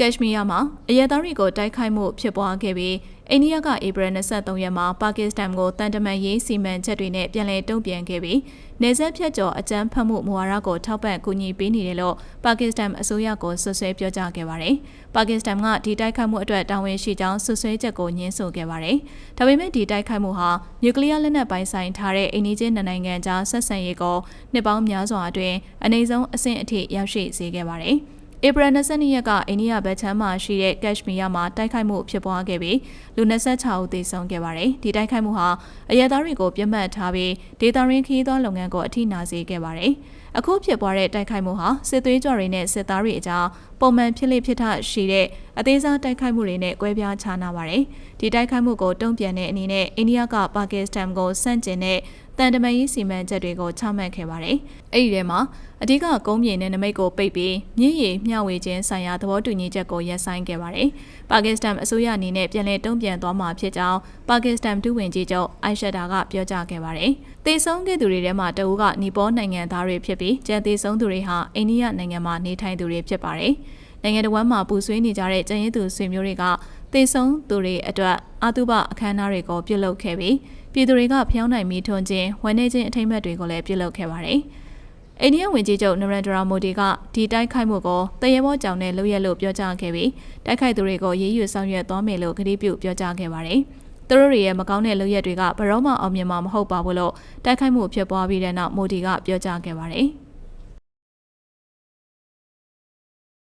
ကက်ရှမီးယားမှာအရက်သားတွေကိုတိုက်ခိုက်မှုဖြစ်ပွားခဲ့ပြီးအိန္ဒိယကဧပြီ23ရက်မှာပါကစ္စတန်ကိုတန်တမန်ရေးစီမံချက်တွေနဲ့ပြန်လည်တုံ့ပြန်ခဲ့ပြီးနေဆက်ဖြတ်ကျော်အကြမ်းဖက်မှုမူဝါဒကိုထောက်ပံ့ကူညီပေးနေတယ်လို့ပါကစ္စတန်အစိုးရကိုဆွဆွဲပြောကြားခဲ့ပါတယ်။ပါကစ္စတန်ကဒီတိုက်ခိုက်မှုအတွက်တာဝန်ရှိကြောင်းဆွဆွဲချက်ကိုညှင်းဆိုခဲ့ပါတယ်။ဒါပေမဲ့ဒီတိုက်ခိုက်မှုဟာနျူကလ িয়ার လက်နက်ပိုင်ဆိုင်ထားတဲ့အိန္ဒိချင်းနိုင်ငံကြားဆက်ဆံရေးကိုနှစ်ပေါင်းများစွာအတွင်းအနေဆုံးအဆင့်အထိရောက်ရှိစေခဲ့ပါတယ်။ ဧပြီ22ရက်ကအိန္ဒိယဘက်ချမ်းမှာရှိတဲ့ကက်ရှမီးယားမှာတိုက်ခိုက်မှုဖြစ်ပွားခဲ့ပြီးလူ26ဦးသေဆုံးခဲ့ပါတယ်။ဒီတိုက်ခိုက်မှုဟာအရဲသားတွေကိုပြတ်မှတ်ထားပြီးဒေတာရင်းခရီးသွားလုပ်ငန်းကိုအထိနာစေခဲ့ပါတယ်။အခုဖြစ်ပွားတဲ့တိုက်ခိုက်မှုဟာစစ်သွေးကြွတွေနဲ့စစ်သားတွေအကြားပုံမှန်ဖြစ်လေဖြစ်ထရှိတဲ့အသေးစားတိုက်ခိုက်မှုတွေနဲ့ကွဲပြားခြားနာပါတယ်။ဒီတိုက်ခိုက်မှုကိုတုံ့ပြန်တဲ့အနေနဲ့အိန္ဒိယကပါကစ္စတန်ကိုဆန့်ကျင်တဲ့ တန်တမန်ရေးစီမံချက်တွေကိုချမှတ်ခဲ့ပါတယ်။အဲ့ဒီထဲမှာအဓိကကုန်းမြေနဲ့နမိတ်ကိုပိတ်ပြီးမြင်းရည်မျှဝေခြင်းဆိုင်ရာသဘောတူညီချက်ကိုရပ်ဆိုင်းခဲ့ပါတယ်။ပါကစ္စတန်အစိုးရအနေနဲ့ပြန်လည်တုံ့ပြန်သွားမှာဖြစ်ကြောင်းပါကစ္စတန်ဒုဝန်ကြီးချုပ်အိုင်ရှက်ဒါကပြောကြားခဲ့ပါတယ်။သေဆုံးခဲ့သူတွေထဲမှာတအူးကနီပေါနိုင်ငံသားတွေဖြစ်ပြီးကျန်သေဆုံးသူတွေဟာအိန္ဒိယနိုင်ငံမှာနေထိုင်သူတွေဖြစ်ပါတယ်။နိုင်ငံတော်မှာပူဆွေးနေကြတဲ့ကျန်ရည်သူဆွေမျိုးတွေက သေဆုံးသူတွေအတွက်အာတုဘအခမ်းအနားတွေကိုပြုလုပ်ခဲ့ပြီးပြည်သူတွေကဖျောင်းနိုင်မီထွန်းခြင်းဝန်နေခြင်းအထိမ်းအမှတ်တွေကိုလည်းပြုလုပ်ခဲ့ပါတယ်။အိန္ဒိယဝန်ကြီးချုပ်နရန်ဒရာမိုဒီကဒီတိုက်ခိုက်မှုကိုတရေဘောကြောင်နဲ့လုပ်ရလို့ပြောကြားခဲ့ပြီးတိုက်ခိုက်သူတွေကိုရေးယူဆောင်ရွက်သွားမယ်လို့ကတိပြုပြောကြားခဲ့ပါတယ်။သူတို့တွေရဲ့မကောင်းတဲ့လုပ်ရက်တွေကဘရောမအောင်မြင်မှာမဟုတ်ပါဘူးလို့တိုက်ခိုက်မှုဖြစ်ပွားပြီးတဲ့နောက်မိုဒီကပြောကြားခဲ့ပါတယ်။